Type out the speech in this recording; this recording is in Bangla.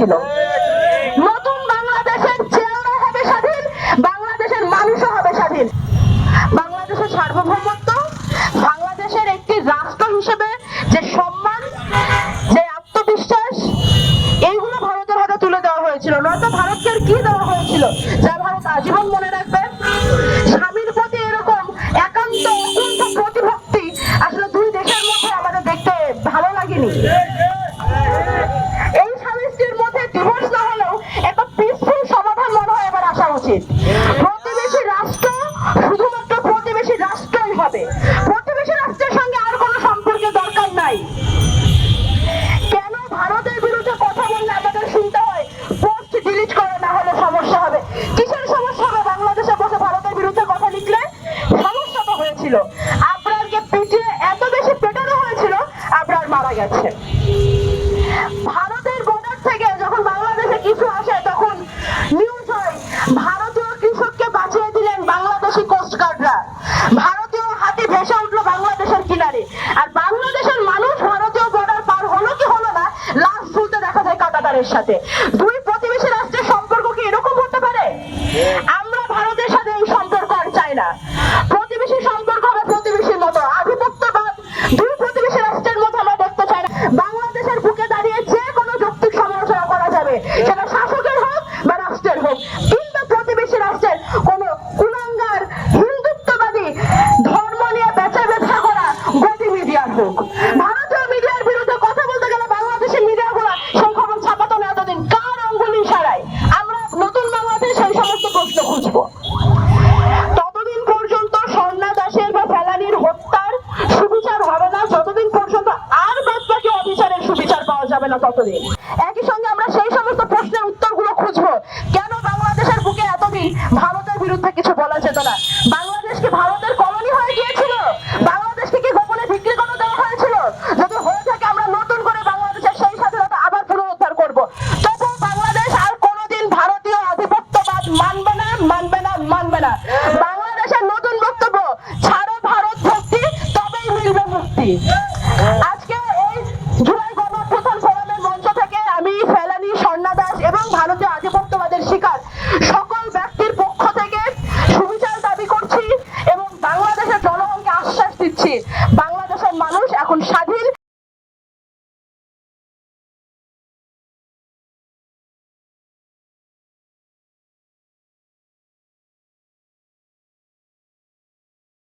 ছিল নতুন বাংলাদেশের চেহারা হবে স্বাধীন, বাংলাদেশের মানুষও হবে স্বাধীন। বাংলাদেশের সার্বভৌমত্ব, বাংলাদেশের একটি রাষ্ট্র হিসেবে যে সম্মান, যে আত্মবিশ্বাস, এইগুলো ভারতের হাতে তুলে দেওয়া হয়েছিল। নয়তো ভারতকে কি দেওয়া হয়েছিল? যা ভারত আজীবন মনে রাখবে। ডিভোর্স না হলেও একটা পিসফুল সমাধান মনে হয় এবার আসা উচিত। প্রতিবেশী রাষ্ট্র শুধুমাত্র প্রতিবেশী রাষ্ট্রই হবে। প্রতিবেশী রাষ্ট্রের সঙ্গে আর কোনো সম্পর্কের দরকার নাই। কেন ভারতের বিরুদ্ধে কথা বললে আমাদের শুনতে হয়? পোস্ট ডিলিট করে না হলে সমস্যা হবে। কিসের সমস্যা হবে? বাংলাদেশে বসে ভারতের বিরুদ্ধে কথা লিখলে সমস্যা তো হয়েছিল। আবরারকে পিটিয়ে এত বেশি পেটানো হয়েছিল, আবরার মারা গেছে ভারতের বর্ডার থেকে যখন বাংলাদেশে কিছু আসে তখন নিউজ হয় ভারতীয় কৃষককে বাঁচিয়ে দিলেন বাংলাদেশি কোস্টগার্ডরা ভারতীয় হাতি ভেসে উঠল বাংলাদেশের কিনারে আর বাংলাদেশের মানুষ ভারতীয় বর্ডার পার হলো কি হলো না লাশ ঝুলতে দেখা যায় কাটাতারের সাথে। দুই প্রতিবেশী রাষ্ট্রের সম্পর্ক কি এরকম হতে পারে? আমরা ভারতের সাথে এই সম্পর্ক আর চাই না। প্রতিবেশী সম্পর্ক হবে প্রতিবেশীর মতো। আধিপত্যবাদ দুই প্রতিবেশী রাষ্ট্রের মতো আমরা দেখতে চাই না। বাংলাদেশের বুকে দাঁড়িয়ে যে কোনো যৌক্তিক সমালোচনা করা যাবে। সেটা শাসকের হোক বা রাষ্ট্রের হোক। কিন্তু প্রতিবেশী রাষ্ট্রের কোন কুলাঙ্গার হিন্দুত্ববাদী ধর্ম নিয়ে বেচা বেচা করা গতি মিডিয়ার হোক। না ততদিন। একই সঙ্গে আমরা সেই সমস্ত প্রশ্নের উত্তরগুলো খুঁজবো। কেন বাংলাদেশের বুকে এতদিন ভারতের বিরুদ্ধে কিছু বলা যেত না? বাংলাদেশ কি ভারতের কলোনি হয়ে গিয়েছিল? বাংলাদেশকে কি গোপনে বিক্রি করে দেওয়া হয়েছিল? যদি হয়ে থাকে, আমরা নতুন করে বাংলাদেশের সেই স্বাধীনতা আবার পুনরুদ্ধার করব। তবু বাংলাদেশ আর কোনোদিন ভারতীয় আধিপত্যবাদ মানবে না মানবে না মানবে না। বাংলাদেশের নতুন বক্তব্য, ছাড়ো ভারত ভক্তি, তবেই মিলবে মুক্তি।